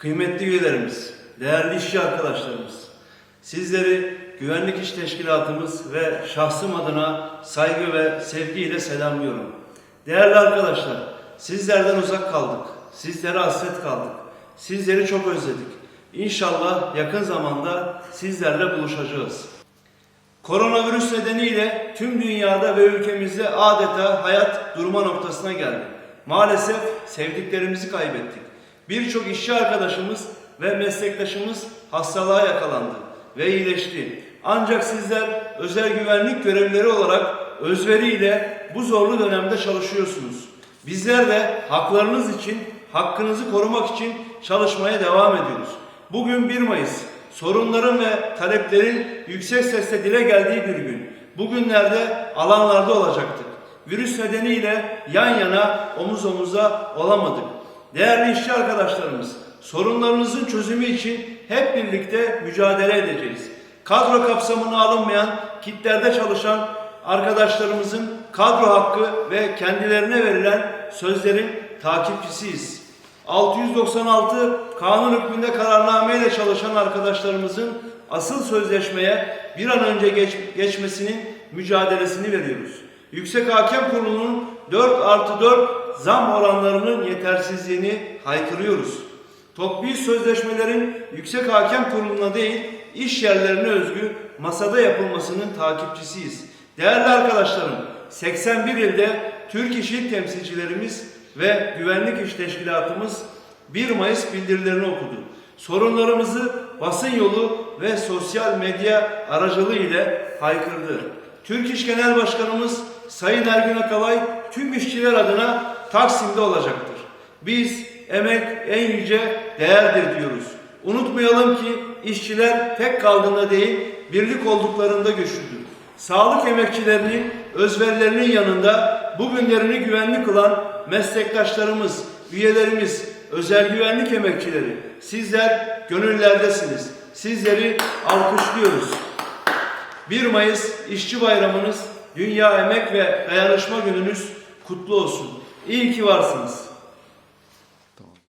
kıymetli üyelerimiz, değerli işçi arkadaşlarımız, sizleri Güvenlik İş Teşkilatımız ve şahsım adına saygı ve sevgiyle selamlıyorum. Değerli arkadaşlar, sizlerden uzak kaldık, sizlere hasret kaldık, sizleri çok özledik. İnşallah yakın zamanda sizlerle buluşacağız. Koronavirüs nedeniyle tüm dünyada ve ülkemizde adeta hayat durma noktasına geldi. Maalesef sevdiklerimizi kaybettik. Birçok işçi arkadaşımız ve meslektaşımız hastalığa yakalandı ve iyileşti. Ancak sizler özel güvenlik görevlileri olarak özveriyle bu zorlu dönemde çalışıyorsunuz. Bizler de haklarınız için, hakkınızı korumak için çalışmaya devam ediyoruz. Bugün 1 Mayıs. Sorunların ve taleplerin yüksek sesle dile geldiği bir gün. Bugünlerde alanlarda olacaktık. Virüs nedeniyle yan yana, omuz omuza olamadık. Değerli işçi arkadaşlarımız, sorunlarınızın çözümü için hep birlikte mücadele edeceğiz. Kadro kapsamına alınmayan kitlerde çalışan arkadaşlarımızın kadro hakkı ve kendilerine verilen sözlerin takipçisiyiz. 696 kanun hükmünde kararnameyle çalışan arkadaşlarımızın asıl sözleşmeye bir an önce geç, geçmesinin mücadelesini veriyoruz. Yüksek Hakem Kurulu'nun 4 artı 4 zam oranlarının yetersizliğini haykırıyoruz. Toplu sözleşmelerin Yüksek Hakem Kurulu'na değil, iş yerlerine özgü masada yapılmasının takipçisiyiz. Değerli arkadaşlarım, 81 ilde Türk İş'in temsilcilerimiz ve Güvenlik İş Teşkilatımız 1 Mayıs bildirilerini okudu. Sorunlarımızı basın yolu ve sosyal medya aracılığı ile haykırdı. Türk İş Genel Başkanımız Sayın Ergün Akalay tüm işçiler adına Taksim'de olacaktır. Biz emek en yüce değerdir diyoruz. Unutmayalım ki işçiler tek kaldığında değil, birlik olduklarında güçlüdür. Sağlık emekçilerinin özverilerinin yanında bugünlerini güvenli kılan meslektaşlarımız, üyelerimiz, özel güvenlik emekçileri, sizler gönüllerdesiniz. Sizleri alkışlıyoruz. 1 Mayıs İşçi Bayramınız, Dünya Emek ve Dayanışma Gününüz kutlu olsun. İyi ki varsınız.